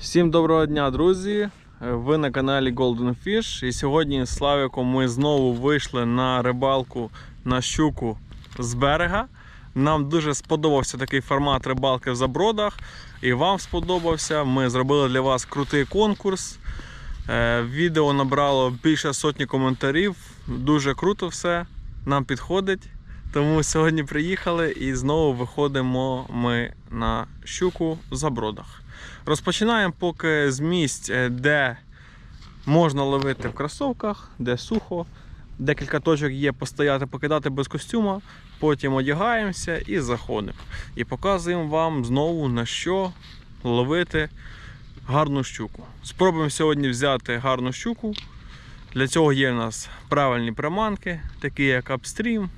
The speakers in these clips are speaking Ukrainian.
Всім доброго дня, друзі! Ви на каналі Golden Fish. І сьогодні з Славіком ми знову вийшли на рибалку на щуку з берега. Нам дуже сподобався такий формат рибалки в забродах. І вам сподобався. Ми зробили для вас крутий конкурс. Е, Відео набрало більше сотні коментарів. Дуже круто все. Нам підходить. Тому сьогодні приїхали і знову виходимо ми на щуку в забродах. Розпочинаємо поки з місць, е, де можна ловити в кросовках, де сухо. Декілька точок є постояти, покидати без костюма. Потім одягаємося і заходимо. І показуємо вам знову на що ловити гарну щуку. Спробуємо сьогодні взяти гарну щуку. Для цього є в нас правильні приманки, такі як апстрім,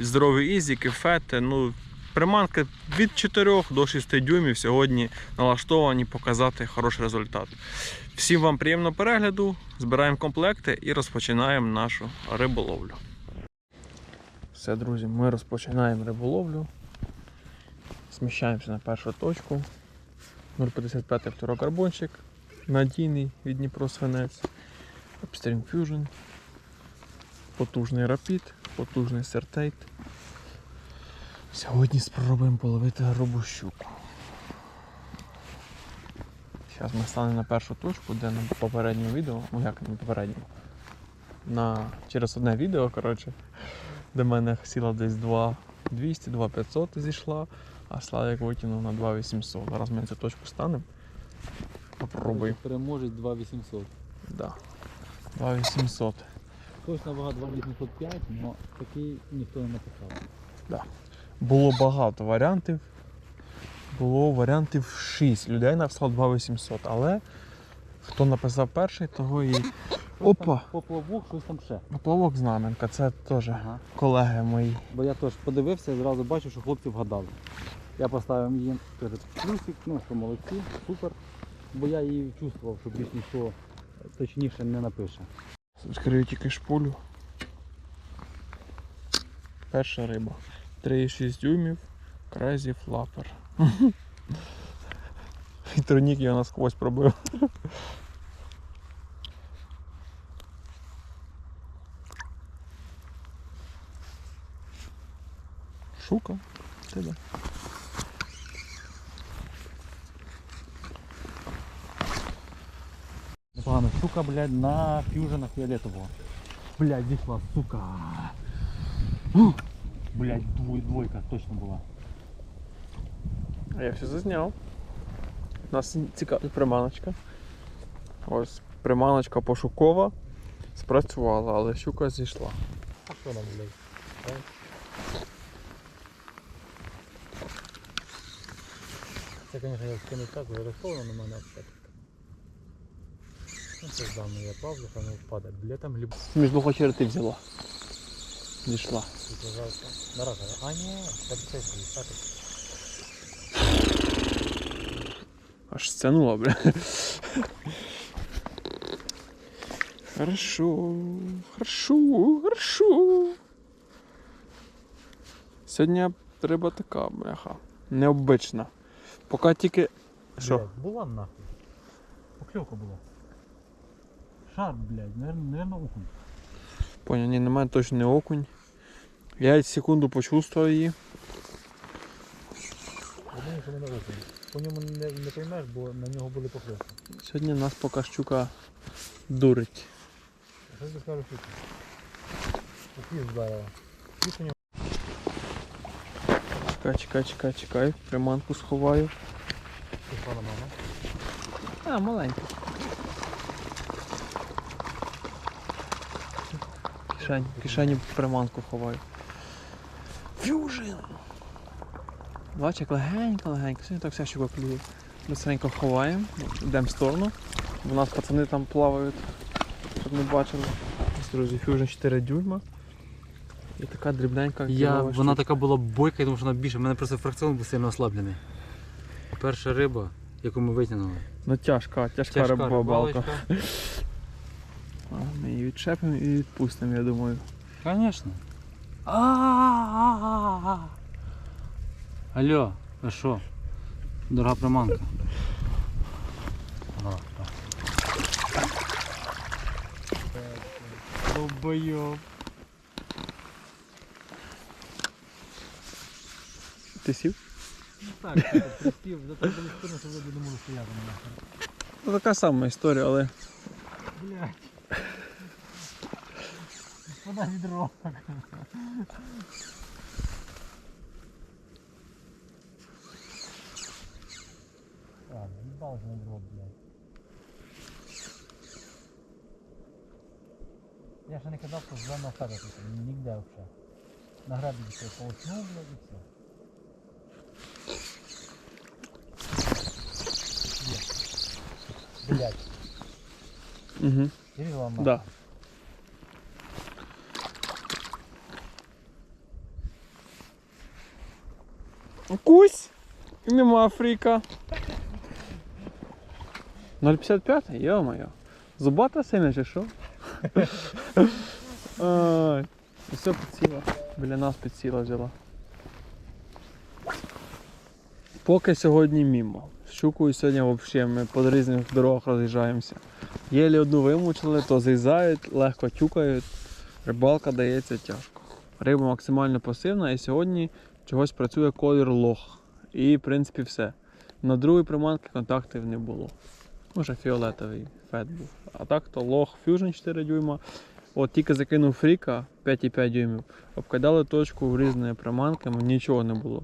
здорові ізіки, фети. Ну, приманки від 4 до 6 дюймів сьогодні налаштовані показати хороший результат. Всім вам приємного перегляду, збираємо комплекти і розпочинаємо нашу риболовлю. Все, друзі, ми розпочинаємо риболовлю. Сміщаємося на першу точку. 0,55 флюрокарбончик, надійний від Дніпро свинець, Upstream Fusion, потужний Rapid, потужний Сертейт. Сьогодні спробуємо половити грубу щуку. Зараз ми станемо на першу точку, де на попередньому відео, ну як не попередньому, на, через одне відео, коротше, де мене сіла десь 2200, 2500 зійшла, а Славік витягнув на 2800. Зараз ми на цю точку станемо. Попробуй. Переможець 2800. Да. 2800. Точно вага 2805, але такий ніхто не написав. Було багато варіантів. Було варіантів 6. Людей написав 2800, але хто написав перший, того і. Опа! Поплавок, щось там ще. Поплавок знаменка, це теж Ага. колеги мої. Бо я теж подивився і зразу бачу, що хлопці вгадали. Я поставив їм плюсик, ну що молодці, супер. Бо я її чувствував, що більш ніхто точніше не напише. Відкрию тільки шпулю. Перша риба. 3,6 дюймів. Crazy Flapper. Вітронік його насквозь пробив. Шука. Тебе. Непогано, сука, блядь, на фьюжена фіолетового. Блядь, зійшла, сука. Ух. Блядь, двой, двойка точно була. А я все зазняв. У нас цікава приманочка. Ось приманочка пошукова спрацювала, але щука зійшла. А що нам, блядь? Це, звісно, я скину так, вираховано на мене все. Це здавно я що не впаде. Бля, там гліб Між двох очеретей взяла. Зійшла. пожалуйста. На. А, ні, це це стати. Аж стянула, бля. Хорошо, хорошо, хорошо. Сьогодні риба така, бляха. Необична. Поки тільки. Що? Була нахуй. Покльовка була. Шар, блядь, наверное, наверное, окунь. Понял, ні, немає точно не окунь. Я секунду почувствував її. Думаю, що мене окунь. По ньому не, не поймеш, бо на нього були покльовки. Сьогодні нас поки щука дурить. А що ти скажеш тут? Який вдарила? Чекай, чекай, чекай, чекай. Приманку сховаю. Пішла на мама. А, маленька. Кишень, кишені приманку ховаю. Фьюжин! Бач, як легенько, легенько. Сьогодні так вся щука клює. Быстренько ховаємо, йдемо в сторону. У нас пацани там плавають, щоб не бачили. Ось, друзі, фьюжин 4 дюйма. І така дрібненька Я, вона така була бойка, тому що вона більше. У мене просто фракціон був сильно ослаблений. Перша риба, яку ми витягнули. Ну тяжка, тяжка, рибалка. Ми її відчепимо і відпустимо, я думаю. Звісно. Алло, а що? Дорога приманка. Долбойоб. Ти сів? Ну так, присів, за так було спину, що люди думали, що я там нахер. Ну, така сама історія, але Блядь. Вода відро. Ладно, їбал же на дров, блядь. Я ще не казав, що два на себе тут, нігде вообще. На грабі все полоснув, блядь, і все. Є. Блядь, угу. Кирилл вам Да. Кусь! І нема фріка. 0,55? Йо-моє. Зубата сильно чи що? І Все підсіла. Біля нас підсіла взяла. Поки сьогодні мімо. Щукою сьогодні взагалі ми по різних дорогах роз'їжджаємося. Єлі одну вимучили, то зрізають, легко тюкають. Рибалка дається тяжко. Риба максимально пасивна і сьогодні чогось працює колір лох. І в принципі все. На другій приманки контактів не було. Може фіолетовий фет був. А так то лох Fusion 4 дюйма. От тільки закинув фріка 5,5 дюймів, обкидали точку в різні приманки, нічого не було.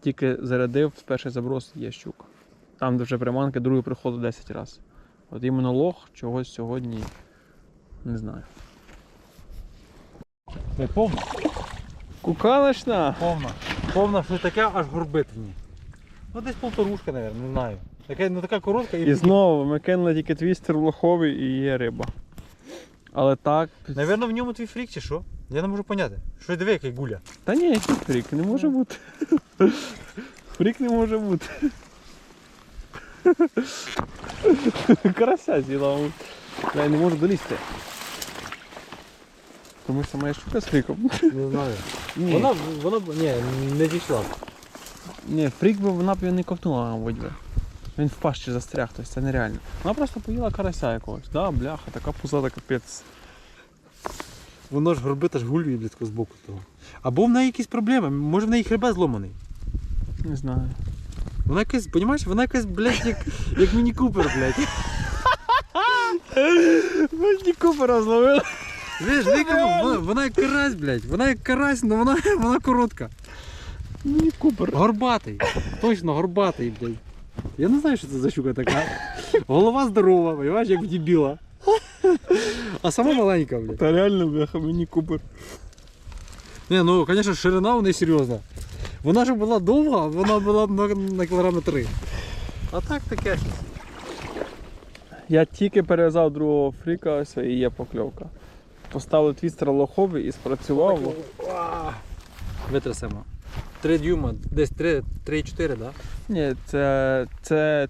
Тільки зарядив з перший заброс є щука. Там, де вже приманки, другий приходив 10 разів. От іменно лох чогось сьогодні не знаю. Це повна, Куканочна! повна. Повна, що таке аж горбит в ній. Ну десь полторушка, мабуть, не знаю. Така, ну така коротка І знову ми кинули тільки твістер лоховий і є риба. Але так. Навірно, в ньому твій фрік чи що? Я не можу поняти. Що диви, який гуля. Та ні, який фрік, не може бути. Фрік не може бути. Карася з'їла. Я не можу долізти. Тому що моя щука з фріком. Не знаю. Ні, Вона, вона, б- ні, не дійшла. ні фрік би вона б його не ковтнула, мабуть би. Він в пащі застряг, тобто це нереально. Вона просто поїла карася якогось. Да, бляха, така пузата капець. Воно ж горбит аж гулює близько з боку того. Або в неї якісь проблеми, може в неї хребет зломаний. Не знаю. Вона якась, розумієш, вона якась, блядь, як, як міні-купер, блядь. Мені купера зловили. Видиш, вона, вона, вона як карась, блядь. Вона як карась, але вона, вона коротка. Мені купер. Горбатий. Точно, горбатий, блядь. Я не знаю, що це за щука така. Голова здорова, понимаєш, як в дебіла. А сама маленька, блядь. Та реально, бляха, мені купер. Не, ну, звісно, ширина у неї серйозна. Вона ж була довга, вона була на, на кілограми три. А так таке щось. Я тільки перев'язав другого фріка, ось і є покльовка. Поставив твістер лоховий і спрацював. Витрясемо. 3 дюйма, десь 3,4, так? Да? Ні, це, це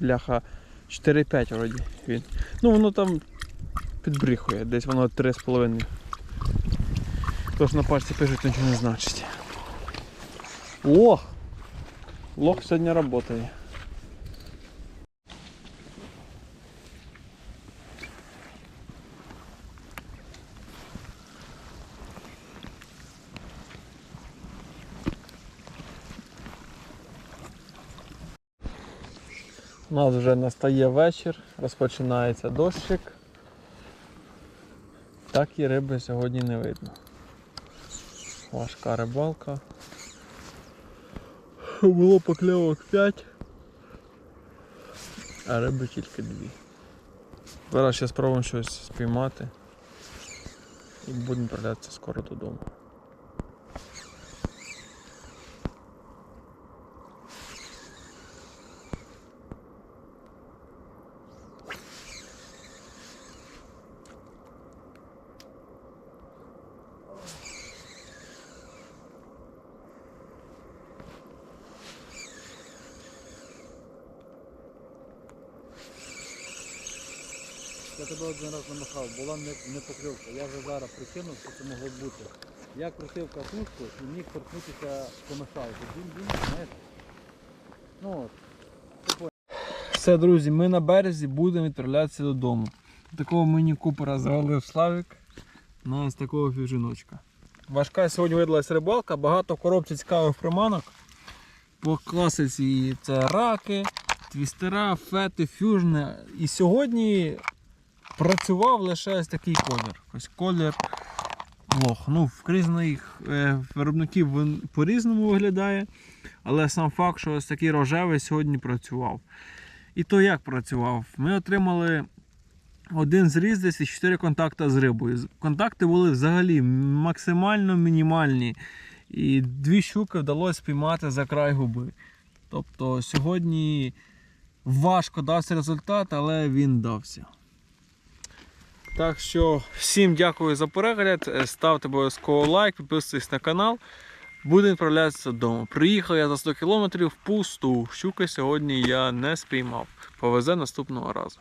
бляха 4-5 вроді він. Ну воно там підбріхує, десь воно 3,5. Тож на пальці пишуть, нічого не значить. Лох! Лох сьогодні працює. У нас вже настає вечір, розпочинається дощик. Так і риби сьогодні не видно. Важка рибалка. Було покльовок 5, а риби тільки 2. Зараз ще спробуємо щось спіймати і будемо прилятися скоро додому. Я тебе один раз намахав, була не, не покльовка. Я вже зараз прикинув, що це могло бути. Я крутив катушку і міг торкнутися помешалки. Дім-дім, знаєш. Ну от. Все, друзі, ми на березі будемо відправлятися додому. Такого мені купера завалив Славік на ось такого фіжиночка. Важка сьогодні видалась рибалка, багато коробці цікавих приманок. По класиці це раки, твістера, фети, фюжни. І сьогодні працював лише ось такий колір. Ось колір лох. Ну, в різних е, виробників він по-різному виглядає. Але сам факт, що ось такий рожевий сьогодні працював. І то як працював? Ми отримали один зріз і 4 контакти з рибою. Контакти були взагалі максимально мінімальні. І дві щуки вдалося спіймати за край губи. Тобто сьогодні важко дався результат, але він дався. Так що всім дякую за перегляд. Е, Ставте обов'язково лайк, підписуйтесь на канал. Будемо відправлятися додому. Приїхав я за 100 км пусту, Щуки сьогодні я не спіймав. Повезе наступного разу.